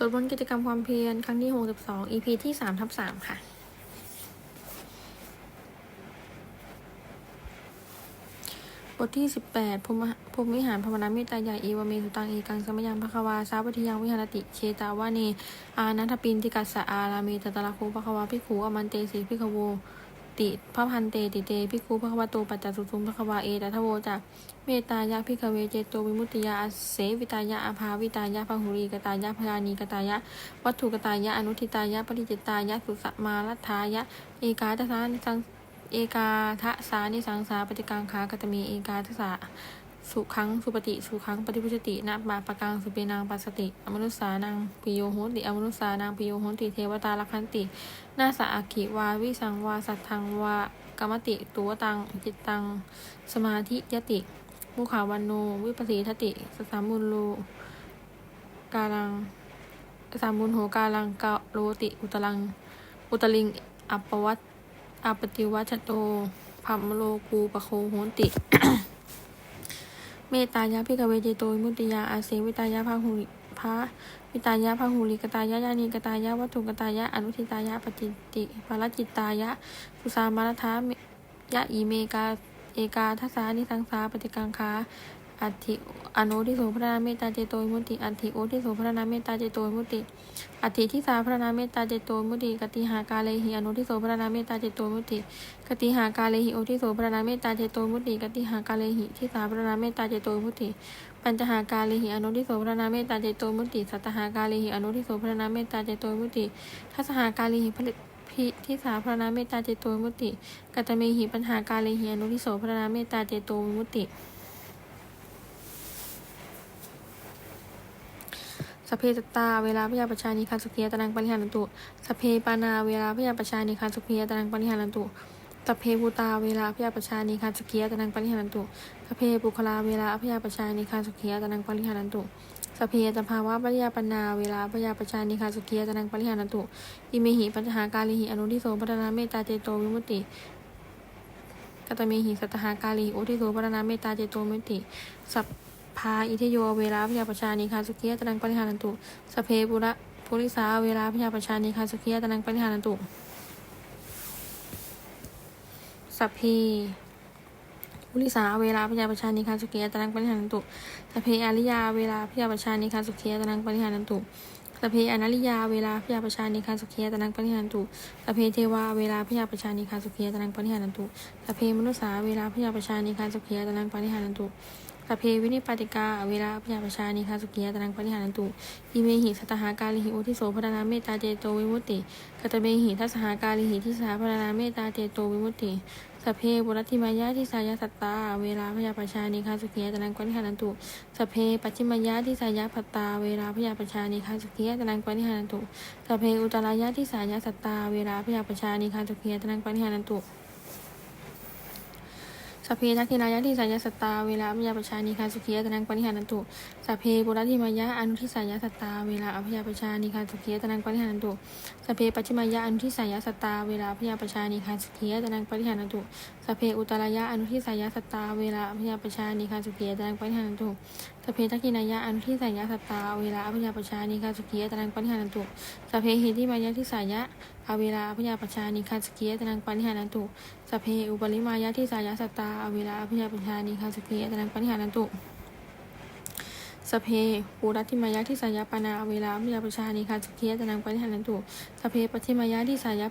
สวดมนต์กิจกรรมความเพียรครั้งที่ 62 EP ที่3ทับ3ค่ะ บทที่ 18ภูมิภูมิวิหารภาวนามตตาใหญ่เอวเมสุตังเอกังสมยังภควาสาวัติยังวิหารติเชตาวาเน อานัทปินติกัสสะอารามีตตะละคูภควาพิขูอมันเตสีพิขโว ติพระพันเตติเตพิคูภควาโตปัจจสุทุมพระควาเอตัทโวจะเมตายะพิกเวเจโตวิมุตติยาอาเสวิตายะอาภาวิตายะพหุรีกตายะพรานีกตายะ วัตถุกตายะอนุทิตายะปริจิตายะสุสมาลัทธายะ เอกาทสานิสังเอกาทะสานิสังสาปฏิกังขากตมีเอกาทสา สุขังสุปฏิสุขังปฏิพุชตินะบาปะกังสุเปนังปัสสติ อมนุสสานังปิโยโหติอมนุสสานังปิโยโหติเทวตาลคันติ นาสะอาคิวาวิสังวาสัทธังวากรรมติตัวตังจิตตัง สมาธิยติมุขาวันโนวิปัสสีทติสสามุลโลกาลังสามุนโหกาลังกะโรติอุตลัง อุตลิงอัปวัตอัปติวัชโตพัมโลกูปะโคโหติ เมตายะพิกเวเจโตวิมุติยาอาเสวิตายะพาหุริพระวิตายะพาหุริกตายะยานีกตายะวัตถุกตายะอนุทิตายะปจิติภารจิตตายะสุสามารัฐายะอีเมกาเอกาทัสานิสังสาปฏิกังคา อัติอนุทิโสพระนาเมตตาเจโตมุติอัติโอทิโสพระนาเมตตาเจโตมุติอัติที่สาพระนาเมตตาเจโตมุติกติหากาเลหิอนุทิโสพระนาเมตตาเจโตมุติกติหากาเลหิโอทิโสพระนาเมตตาเจโตมุติกติหากาเลหิที่สาพระนาเมตตาเจโตมุติปัญจหากาเลหิอนุทิโสพระนาเมตตาเจโตมุติสัตหากาเลหิอนุทิโสพระนาเมตตาเจโตมุติทัสหากาเลหิผลิตพิที่สาพระนาเมตตาเจโตมุติกัตเมหิปัญหากาเลหิอนุทิโสพระนาเมตตาเจโตมุติ สเพตตา เวลาพยาปชานิคาสุขียตนังปริหารันตุสเพปานา เวลาพยาปชานิคาสุขียตนังปริหารันตุสเพภูตา เวลาพยาปชานิคาสุขียตนังปริหารันตุสเพปุคลา เวลาพยาปชานิคาสุขียตนังปริหารันตุสพเพตภาวะปริยาปนา เวลาพยาปชานิคาสุขียตนังปริหารันตุอิเมหิปัญหากาลิหิอนุทิโสพัฒนาเมตตาเจโตวิมุตติกตเมหิสัตหากาลิโอทิโสพัฒนาเมตตาเจโตวิมุตติสัพ พาอิเทโยเวลาพยาประชานิคาสุขียตนังปริหารันตุสเพปุระปุริสาเวลาพยาประชานิคาสุขียตนังปริหารันตุสัพเพปุริสาเวลาพยาประชานิคาสุขียตนังปริหารันตุสัพเพอริยาเวลาพยาประชานิคาสุขียตนังปริหารันตุสเพอนัลิยาเวลาพยาประชานิคาสุขียตนังปริหารันตุสเพเทวาเวลาพยาประชานิคาสุขียตนังปริหารันตุสเพมนุษาเวลาพยาประชานิคาสุขียตนังปริหารันตุ สพเพวินิปติกาเวลาพยาปชานิคาสุกิยตนังปริหารันตุอิเมหิสัตหากาลิหิโอทิโสพระนาเมตตาเจโตวิมุตติกตเมหิทัสหากาลิหิทิสาพระนาเมตตาเจโตวิมุตติสพเพบุรัติมายาทิสายาสัตตา เวลาพยาปชานิคาสุกิยตนังปริหารันตุสพเพปัจจิมายาทิสายาพัตตา เวลาพยาปชานิคาสุกิยตนังปริหารันตุสพเพอุตรายาทิสายาสัตตา เวลาพยาปชานิคาสุกิยตนังปริหารันตุ สพเพทักทินายาทิสายาสตาเวลาพยาปชานิคาสุขียตนังปณิหารันตุสพเพบุรัติมายาอนุทิสายาสตาเวลาอภยาปชานิคาสุขียตนังปณิหารันตุสพเพปัจฉิมายะอนุทิสายาสตาเวลาพยาปชานิคาสุขียตนังปณิหานันตุสพเพอุตรายะอนุทิสายาสตาเวลาพยาปชานิคาสุขียตนังปณิหานันตุส เพทักกินายะอนุทิสายะสตตาเวลาอพยาปชานิคาสุขียตนังปริหานันตุสพเพหิติมายะทิสายะอเวลาอพยาปชานิคาสุขียตนังปริหานันตุสเพอุปริมายะทิสายะสตตาเวลาอพยาปชานิคาสุขียตนังปริหานันตุสเพปูรัติมายะที่สายาปานาเวลาอพยาปชานิคาสุขียตนังปริหานันตุสเพปัจฉิมายะที่สายา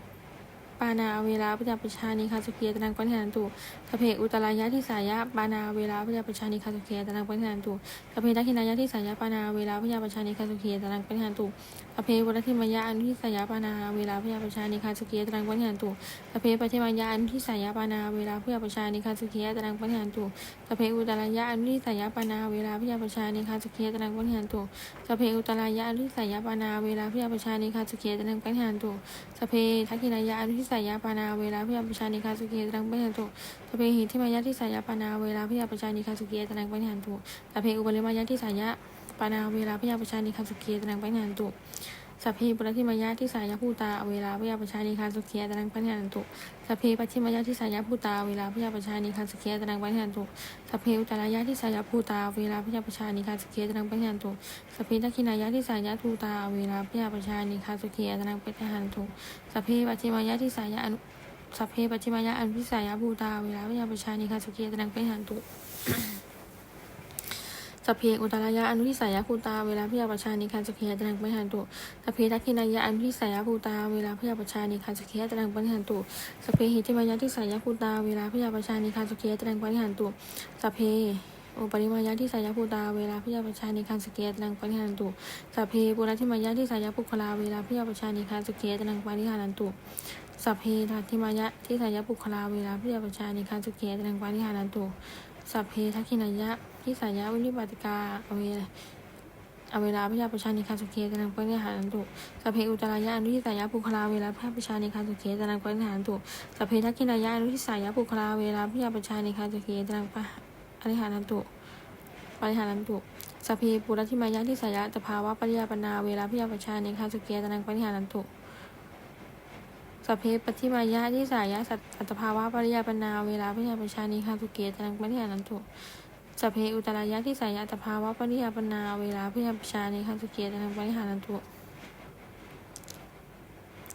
ปานาเวลาพยาปชานิคาสุขียตนังปัญหานันตุสเพอุตรายะที่สายะปานาเวลาพยาปชานิคาสุขียตนังปัญหานันตุสเพทักขินายะที่สายะปานาเวลาพยาปชานิคาสุขียตนังปัญหานันตุ สพเพวรัติมายะอนุทิสายปานา เวลาพยาประชานิคาสุขียตนังปริหาตุสพเพปัจฉิมายะอนุทิสายปานา เวลาพยาประชานิคาสุขียตนังปริหาตุสเพอุตรายะอนุทิสายปานา เวลาพยาประชานิคาสุขียตนังปริหาตุสเพอุตรายะอนุทิสายปานา เวลาพยาประชานิคาสุขียตนังปริหาตุสเพทักขินายะอนุทิสายปานา เวลาพยาประชานิคาสุขียตนังปริหาตุสเพหิทิมายะทิสายปานา เวลาพยาประชานิคาสุขียตนังปริหาตุสเพอุปริมายะทิสาย ปานาเวลาพยาประชานิคาสุขียตนังปริหารตุสัพเพปุระทิมายะที่สายภูตาเวลาพยาประชานิคาสุขียตนังปัญญานตุสัพเพปัจิมายะที่สายภูตาเวลาพยาประชานิคาสุขียตนังปัญญานตุสัพเพอุตรายะที่สายภูตาเวลาพยาประชานิคาสุขียตนังปัญญานตุสัพเพทักขินายะที่สายภูตาเวลาพยาประชานิคาสุขียตนังปัญญานตุสัพเพปัจิมายะที่สายอนุสัพเพปัจิมายะอนุทิสายภูตาเวลาพยาประชานิคาสุขียตนังปัญญานตุ สเพอุตรายะอนุทิสายภูตาเวลาพยาปชานิคันสเคตรังปะหันตุสเพทักขินายะอนุทิสายภูตาเวลาพยาปชานิคันสเคตรังปะหันตุสเพหิติมายะทิสายภูตาเวลาพยาปชานิคันสเคตรังปะหันตุสเพโอปริมายะที่สายภูตาเวลาพยาปชานิคันสเกตรังปะหันตุสพเพปุระทิมายะที่สายภูคลาเวลาพยาปชานิคันสเกตรังปะหันตุสัพเพทัติมายะที่สายภูคลาเวลาพยาปชานิคันสเกตรังปะหันตุ สัพเพทักขินายะที่สายะวินิบาติกาเอาเวลาเอาเวลาพยาประชานิคาสุเคตนังปนิหารันตุสัพเพอุตรายะอนุทิสายะปุคลาเวลาพยาประชานิคาสุเคตนังปนิหารันตุสัพเพทักขินายะอนุทิสายะปุคลาเวลาพยาประชานิคาสุเคตนังปะอนิหารันตุปนิหารันตุสัพเพปุรธิมายะที่สายะตภาวะปริยาปนาเวลาพยาประชานิคาสุเคตนังปนิหารันตุ สัพเพปฏิมายะที่สายะสัตอัตภาวะปริยาปนาเวลาพยาปชานิคาสุเกตนังปนิหารันตุสัพเพอุตรายะที่สายะตภาวะปริยาปนาเวลาพยาปชานิคาสุเกตนังปนิหารันตุ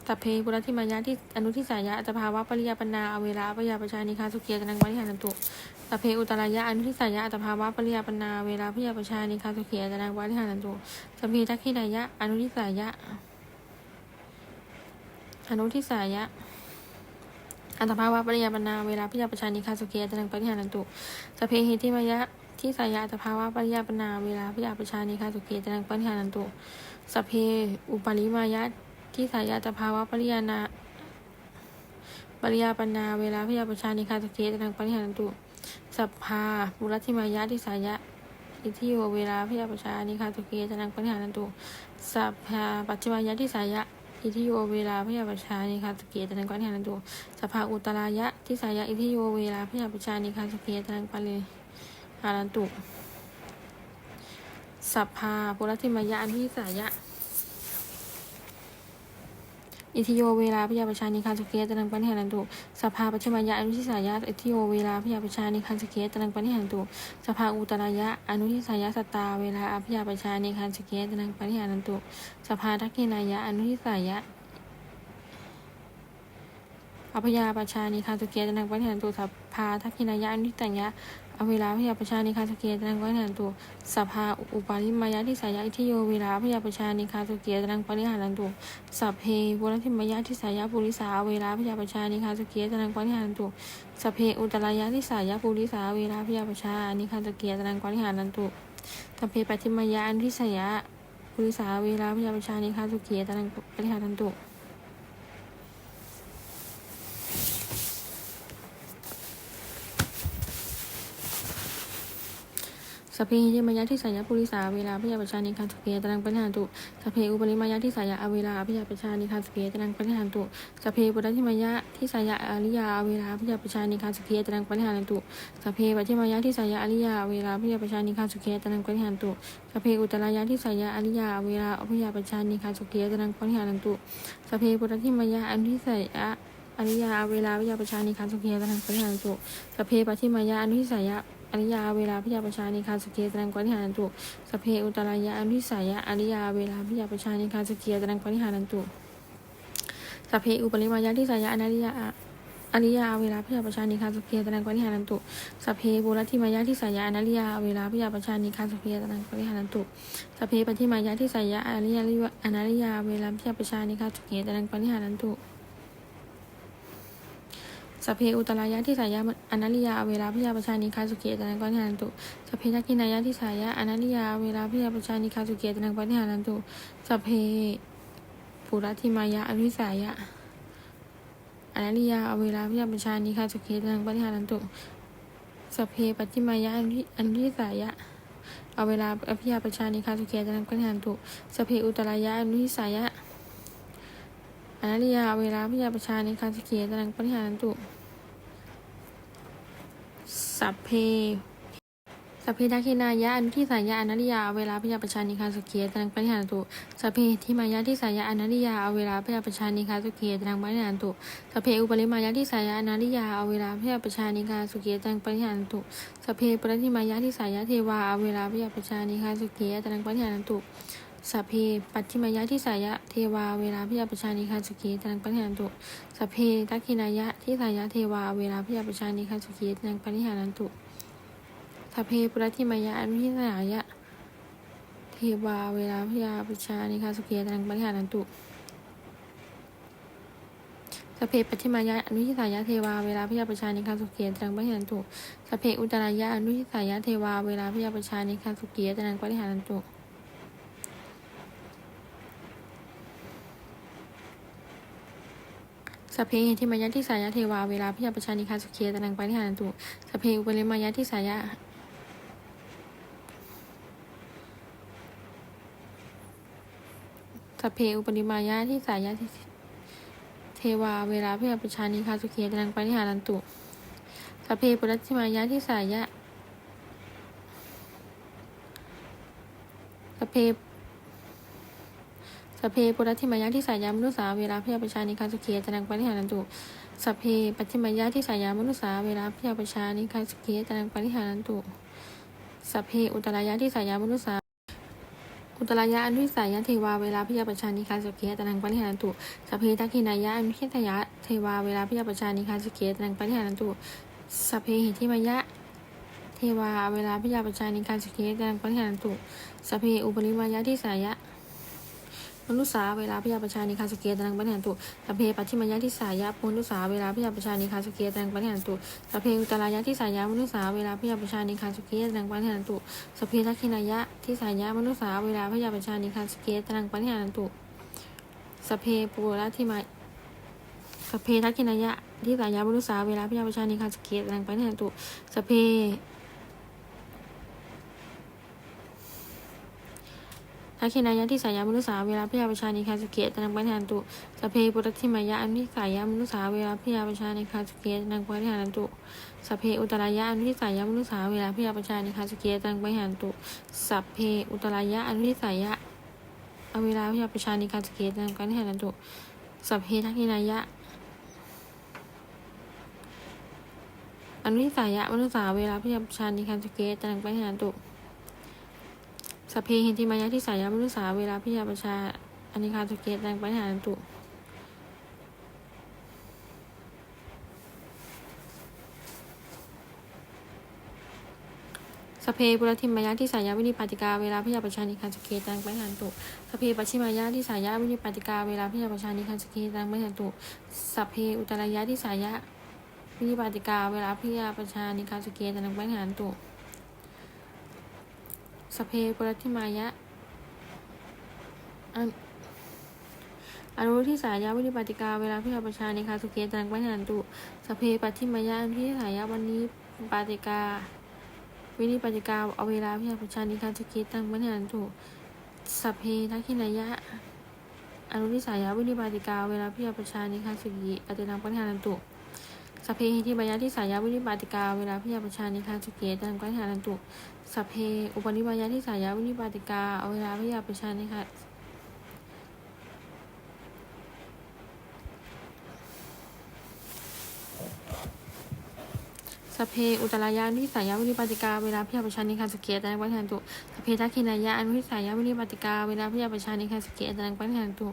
สัพเพปุรธิมายะที่อนุทิสายะอัตภาวะปริยาปนาเวลาพยาปชานิคาสุเกตนังปนิหารันตุสัพเพอุตรายะอนุทิสายะอัตภาวะปริยาปนาเวลาพยาปชานิคาสุเกตนังปนิหารันตุสัพเพทักขินายะอนุทิสายะ อนุทิสายะอัตภาวะปริยาปนาเวลาพิจาประชานิคาสุเกียตนังปริหานันตุสเพหิติมายะที่สายะอัตภาวะปริยาปนาเวลาพิจาประชานิคาสุเกียตนังปริหานันตุสเพอุปริมายะที่สายะอัตภาวะปริยานาปริยาปนาเวลาพิจาประชานิคาสุเกียตนังปริหานันตุสัพพาบุรัติมายะที่สายะอิทิโยเวลาพิจาประชานิคาสุเกียตนังปริหานันตุสัพพาปัจจิมายะที่สายะ อิทิโยเวลาพยาปชานิคาสเกียตนังกวานิหานันตุสภาอุตรายะที่สายะอิทิโยเวลาพยาปชานิคาสเกียตนังปาลิหานันตุสัพพาปุรติมายะอันที่สายะ อิทิโยเวลาพยาประชานิคาสเกียตนังปานิหานันตุสภาปัจจมายะอนุทิสายะอิทิโยเวลาพยาประชานิคาสเกียตนังปานิหานันตุสภาอุตรายะอนุทิสายะสตาเวลาอภยาประชานิคาสเกียตนังปานิหานันตุสภาทักขินายะอนุทิสายะอภยาประชานิคาสุเกียตนังปัญหาตุสภาทักขินายะอนุทิตัญญะ อเวลาพยาประชานิคาสเกียตนังปัญหาตุสภาอุปาริมายะที่สายะอิทิโยเวลาพยาประชานิคาสเกียตนังปัญหารตุสัพเพบุรธิมายะที่สายะปุริสาเวลาพยาประชานิคาสเกียตนังปัญหารตุสัพเพอุตรายะที่สายะปุริสาเวลาพยาประชานิคาสเกียตนังปัญหารตุสัพเพปัจจิมายะอนุทิสายะปุริสาเวลาพยาประชานิคาสเกียตนังปริหารันตุส พเพหิมายะที่สายะปุริสาเวลาพยาประชานิคาสุเกียตนังปริหาตุสเพอุปริมายะที่สายะอเวลาพยาประชานิคาสุเกียตนังปริหาตุสเพปุรธิมายะที่สายะอริยาเวลาพยาประชานิคาสุเกียตนังปริหาตุสเพปัจิมายะที่สายะอริยาเวลาพยาประชานิคาสุเกียตนังปริหาตุสเพอุตรายะที่สายะอริยาเวลาพยาประชานิคาสุเกียตนังปริหาตุสเพปุรธิมายะอันที่ส่อะอริยาเวลาวิยาประชานิคาสุเกียตนังปริหาตุสเพปัชิมายะอันที่ส่ยะ อริยาเวลาพิยาประชานิคาสเกียตนังปริหารตุสเพอุตรายะอนที่ส่ยะอริยาเวลาพิยาประชานิคาสเกียตนังปริหารตุสเพอุปริมายะที่ส่ยะอนาริยาอริยาเวลาพิยาประชานิคาสเกียตนังปริหารตุสเพบุรธิมายะที่ส่ยะอนาริยาเวลาพิยาประชานิคาสเกียตนังปริหารตุสเพปัชิมายะที่ส่ยะอริยาอนาริยาเวลาพิยาประชานิคาสเกียตนังปริหารตุ สพเพอุตรายะที่สายะอนัลิยาเวลาพิยาประชานิคาสุเกตนังปนิหารันตุสพเพทักขินายะที่สายะอนัลิยาเวลาพิยาประชานิคาสุเกตนังปนิหารันตุสพเพปุรธิมายะอภิสายะอนัลิยาเวลาพิยาประชานิคาสุเกตนังปนิหารันตุสพเพปัจจิมายะอันที่สายะเอาเวลาอภิยาประชานิคาสุเกตนังปนิหารันตุสพเพอุตรายะอันที่สายะอนัริยาเวลาพิยาประชาในคาสเกียตนังปริหารันตุ สัพเพสัพเพทักขินายะอนุทิสายะอนัตยาเอาเวลาพยาปชานิคาสุเกียตังปริหารตุสัพเพทิมายะทิสายะอนัตยาเอาเวลาพยาปชานิคาสุเกียตังปริหารตุสัพเพอุปริมายะทิสายะอนัตยาเอาเวลาพยาปชานิคาสุเกียตังปริหารตุสัพเพปรติมายะทิสายะเทวาเอาเวลาพยาปชานิคาสุเกียตังปริหารตุ สัพเพ ปัจฉิมยะทิสายะเทวาเวลาพยาปชานิคาสุกีตังปริหารตุสัพเพทักขินายะทิสายะเทวาเวลาพยาปชานิคาสุกีตังปริหารตุสัพเพปุรติมยะอนุทิสายะเทวาเวลาพยาปชานิคาสุกีตังปริหารันตุสัพเพปัจฉิมายะอนุทิสายะเทวาเวลาพยาประชานิคาสุเกียตังปริหารันตุสัพเพอุตรายะอนุทิสายะเทวาเวลาพยาประชานิคาสุเกียตังปริหารันตุ สัพเหิทิมายะทิสายะเทวาเวลาพยาปชานิคาสุเกียตังปริหารันตุสเพอุปริมายะทิสายะสเพอุปนิมายะที่สายะเทวาเวลาพื่อประชานิคาสุเคียตังปริหารันตุสเพปุรัติมายะที่สายะสเพ สเพปุรัติมายะที่สายามนุษสาเวลาพื่อประชานิคาสุเคียตังปริหารันตุสเพปัจิมายะที่สายามนุษสาเวลาพื่อประชานิคาสุเคียตังปริหารันตุสเพอุตรายะที่สายามนุษสาอุตรายะอนุทิสายะเทวาเวลาพยาปชานิคาสเกียตนังปริหารันตุสเพทักขินายะอนุทิสายะเทวาเวลาพยาปชานิคาสเกียตนังปริหารันตุสเพหิทิมายะเทวาเวลาพยาปชานิคาสเกียตนังปริหารันตุสเพอุปริมายะทิสายะ มนุษาเวลาพยาประชานิคาสเกียตังปริหารันตุสัพเพปัจฉิมายะทิสายะปุนุสาเวลาพยาประชานิคาสเกียตังปริหารันตุสัพเพอุตรายะทิสายะมนุษาเวลาพยาประชานิคาสเกียตังปริหารันตุสพเพทักขินายะที่สายะมนุษย์สาเวลาพยาประชานิคาสเกตังปนิหารันตุสพเพปุระที่มาสพเพทักขินายะที่สายะมนุษย์สาเวลาพยาประชานิคาสเกตังปนิหารันตุสพเพ ทักขินายะที่สายะมนุษย์สาเวลาพยาประชานิคาสเกตรังปนิหานตุสเพปุรติมายะอันที่สายะมนุษย์สาเวลาพยาประชานิคาสเกตรังปนิหานตุสเพอุตรายะอนุทิสายะมนุษย์สาเวลาพยาประชานิคาสเกียตังไปหันตุสเพอุตรายะอนุทิสายะเอาเวลาพยาประชานิคาสเกียตังไปหันตุสเพทักขินายะอนุทิสายะมนุษย์สาเวลาพยาประชานิคาสเกียตังไปหันตุ สัพเพหิติมายะที่สายะมนุษย์สาเวลาพิยาประชาอนิคาสเกียตังไปหันตุสเพปุรติมายะที่สายาวินิปาติกาเวลาพยาปชานิคันสเกตังไปหันตุสเพปัจฉิมายะที่สายาวินิปาติกาเวลาพยาปชานิคันสเกตังไปหันตุสเพอุตรายะที่สายะวินิปาติกาเวลาพยาปชานิคันสเกตังไปหันตุ สเพปุรติมายะอันอนุที่สายาวินิปาติกาเวลาพยารประชานิคันสเกตังไปหันตุสเพปฏิมายะอนุที่สายาวันนี้ปาติกา วินิปฏิกาเอาเวลาพิจารณานิการสกิตังมัญญันตุสเพทักขินายะอนุนิสายะวินิปฏิกาเวลาพิจารณานิการสกิอตินังปัญหานันตุสเพหิทิบายะที่สายะวินิปฏิกาเวลาพิจารณานิกาสกิอตินังปัญหานันตุ สัพเพ อุปนิบายะที่สายะวินิปฏิกา เอาเวลาพิจารณานิการสัพเพ อุตรายะอนุทิสายะวินิปาติกา เวลาพิจารณานิคาสเกตนังปัญหาตุ สัพเพทักขินายะอนุทิสายะวินิปาติกา เวลาพิจารณานิคาสเกตนังปัญหาตุ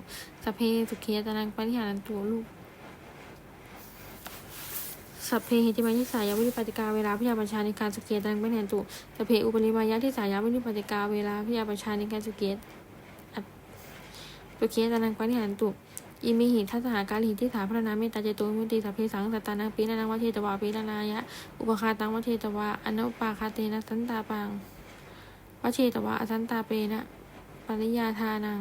สัพเพสุขีตนังปัญหาตุลูก สัพเพเหติมายะสายะวินิปติกาเวลาพิจารณาในิคาสเกตนังปัญหาตุสัพเพอุปนิมายะที่สายะวินิปติกาเวลาพิจารณาในิคาสเกตตุเกตนังปัญหาตุอิมิหิทัสหาการหิที่สาพระนาเมตตาเจโตมุติสัพเพสังสัตตานังปีนานังวัเทตวาปีนานายะ อุปคาตังวัเทตวาอนุปาคาเตนะสันตาปังวัเทตวาอสันตาเปนะปริยาทานัง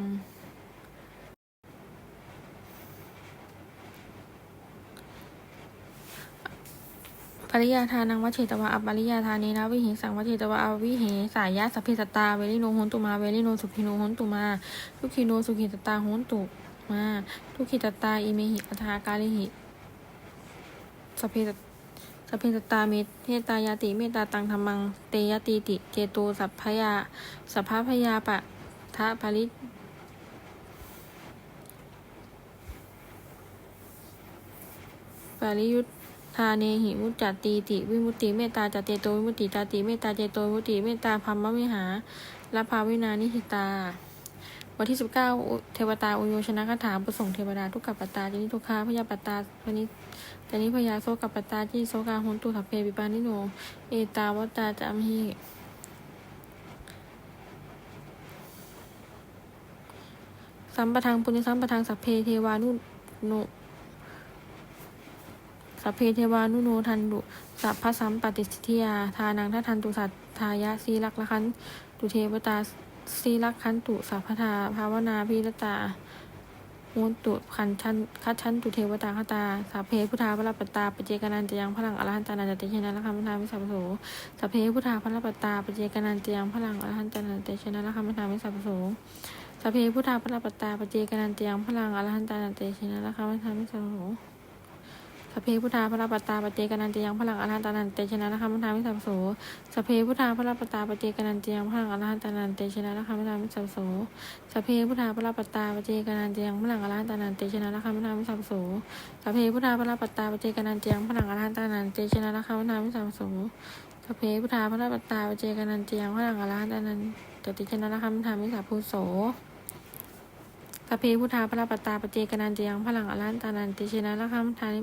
ปริยาทานังวัเฉตวะอัปริยาทาเนนะวิเหสังวัเฉตวะอวิเหสายะสัพเพสตาเวลิโนโหนตุมาเวลิโนสุขิโนโหนตุมาทุกขิโนสุขิตตาโหนตุมาทุกขิตตาอิเมหิอัฏฐากาลิหิสัพเพสัพเพสตตาเมตเมตายาติเมตตาตังธรรมังเตยติติเจโตสัพพยาสัพพพยาปะทะภริปริยุ ทาเนหิมุจจตีติวิมุตติเมตตาจเจโตวิมุตติจาติเมตตาเจโตวิมุตติเมตตาพัมมวิหาละภาวินานิหิตาวันที่19เทวตาอุโยชนะคาถาประสงค์เทวดาทุกขปตาจนิทุกขาพยาปัตาพนิจนิพยาโซกัปตตาจิโซกาหุนตุสัพเพปิปานิโนเอตาวตาจามหิสัมปทางปุญญสัมปทางสัพเพเทวานุโน สัพเพเทวานุโนทันดุสัพพสัมปติสิทธิยา ทานังทัทันตุสัตทายะสีลักละคันตุเทวตาสีลักขันตุสัพพทาภาวนาพิรตามุนตุขันชันคัดชันตุเทวตาคตาสัพเพพุทธาพระปัตตาปเจกนันจะยังพลังอรหันตานันจะเตชนะละคัมทามิสัพโสสัพเพพุทธาพระปัตตาปเจกนันจะยังพลังอรหันตานันเตชนะละคัมทามิสัพโสสัพเพพุทธาพระปัตตาปเจกนันจะยังพลังอรหันตานันเตชนะละคัมทามิสัพโส สเพพุทธาพระปตตาปเจกนันติยังพลังอรหันตานันเตชนะนะคะมัทามิสัพพโสสเพพุทธาพระปตตาปเจกนันติยังพลังอรหันตานันเตชนะนะคะมัทามิสัพพโสสเพพุทธาพระปตตาปเจกนันติยังพลังอรหันตานันเตชนะนะคะมัทามิสัพพโสสเพพุทธาพระปตตาปเจกนันติยังพลังอรหันตานันเตชนะนะคะมัทามิสัพพโสสเพพุทธาพระปตตาปเจกนันติยังพลังอรหันตานันเตชนะนะคะมัทามิสัพพโสสเพพุทธาพระปตาปเจกนันติยังพลังอรหันตานันเตชนะนะคะมัทามิ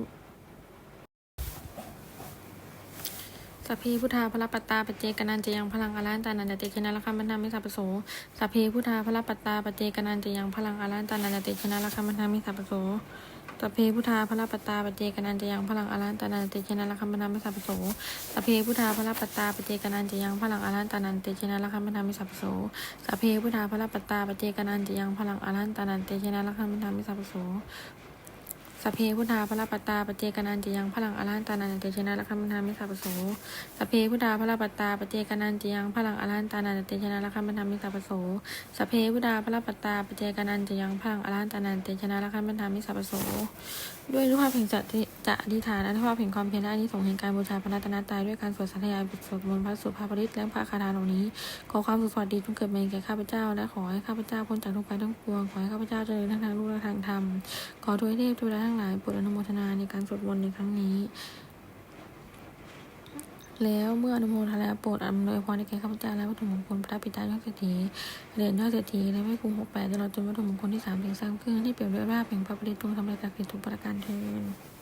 สัพเพพุทธาพระปัตตาปเจกนันจะยังพลังอรันตานันเตชนะละคัมมันทามิสัพโสสัพเพพุทธาพระปัตตาปเจกนันจะยังพลังอรันตานันเตชนะละคัมมันทามิสัพโสสัพเพพุทธาพระปัตตาปเจกนันจะยังพลังอรันตานันเตชนะละคัมมันทามิสัพโสสัพเพพุทธาพระปัตตาปเจกนันจะยังพลังอรันตานันเตชนะละคัมมันทามิสัพโสสัพเพพุทธาพระปัตตาปเจกนันจะยังพลังอรันตานันเตชนะละคัมมันทามิสัพโส สพเพพุทธาพระปัตตาปเจกนันติยังพลังอรันตานันเตชนะละคัมมันทามิสัพโสสพเพพุทธาพระปัตตาปเจกนันติยังพลังอรันตานันเตชนะละคัมมันทามิสัพโสสพเพพุทธาพระปัตตาปเจกนันติยังพลังอรันตานันเตชนะละคัมมันทามิสัพโสด้วยรูปภาพแห่งจะ จะอธิษฐานและรูปภาพแห่งความเพียรและอานิสงส์แห่งการบูชาพระรัตนตรัยด้วยการสวดสัทยายบทสวดมนต์พระสุภาพริตและพระคาถาเหล่านี้ ขอความสุขสวัสดีจงเกิดมาแก่ข้าพเจ้า และขอให้ข้าพเจ้าพ้นจากทุกข์ภัยทั้งปวง ขอให้ข้าพเจ้าเจริญทั้งทางรูปและทางธรรม ขอทวยเทพทุลาทั้งหลายโปรดอนุโมทนาในการสวดมนต์ในครั้งนี้แล้วเมื่ออนุโมทนาโปรดอำนวยพรในแก่ข้าพเจ้าและวัตถุมงคลพระปิตายอดเศรษฐีเหรียญยอดเศรษฐีและแม่กรุงหกแปดตลอดจนวัตถุมงคลที่สามถึงสามเครื่องที่เปรียบด้วยราบแห่งพระปริตรงทำลายจากกิจทุกประการเทิน